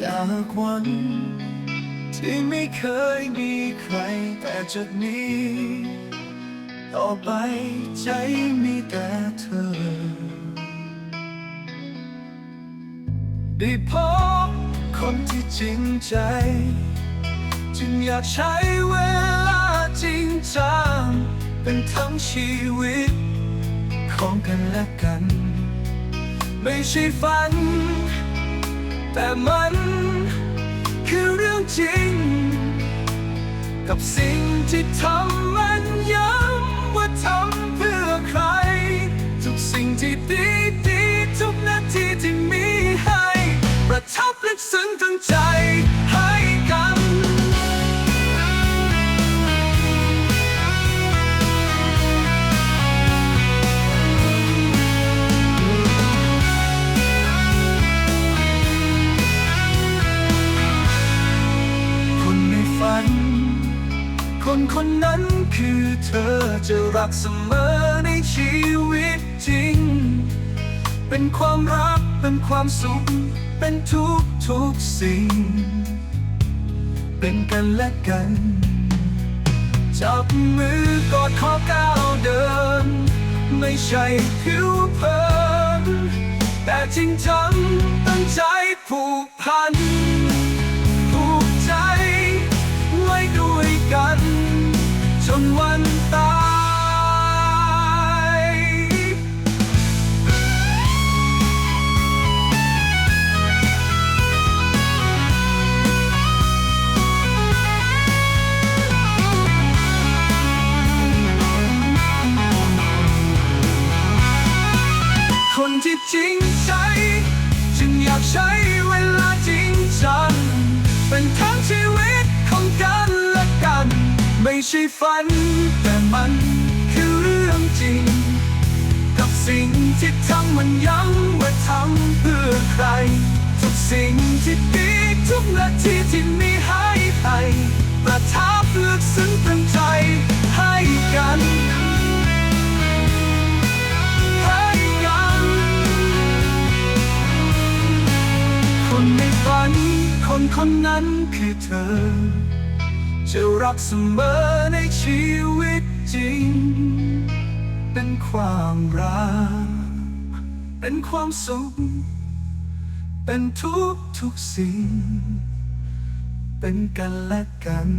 จากวัน ที่ไม่เคยมีใครแต่จากนี้ ต่อไปใจมีแต่เธอ ได้พบคนที่จริงใจ จึงอยากใช้เวลาจริงจังเป็นทั้งชีวิต ของกันและกัน ไม่ใช่ฝัน แต่มันคือเรื่องจริง กับสิ่งที่ทำมันย้ำว่าทำเพื่อใคร ทุกสิ่งที่ดีดีทุกนาทีที่มีให้ ประทับลึกซึ้งทั้งใจ คนคนนั้นคือเธอจะรักเสมอในชีวิตจริง เป็นความรักเป็นความสุข เป็นทุกทุกๆสิ่ง เป็นกันและกัน จับมือกอดขอก้าวเดิน ไม่ใช่ผิวเผินแต่จริงจังตั้งใจผูกพัน นวันตายคนที่จริงใจจึงอยากใช้เวลาจริงจังเป็นทั้งชีวิต ใช่ฝัน แต่มันคือเรื่องจริง กับสิ่งที่ทำมันย้ำว่าทำเพื่อใคร ทุกสิ่งที่ดีทุกนาทีที่มีให้ไปประทับลึกซึ้งตั้งใจให้กันให้กันคนในฝัน คนคนนั้นคือเธอ จะรักเสมอในชีวิตจริง เป็นความรัก เป็นความสุข เป็นทุกทุกๆสิ่ง เป็นกันและกัน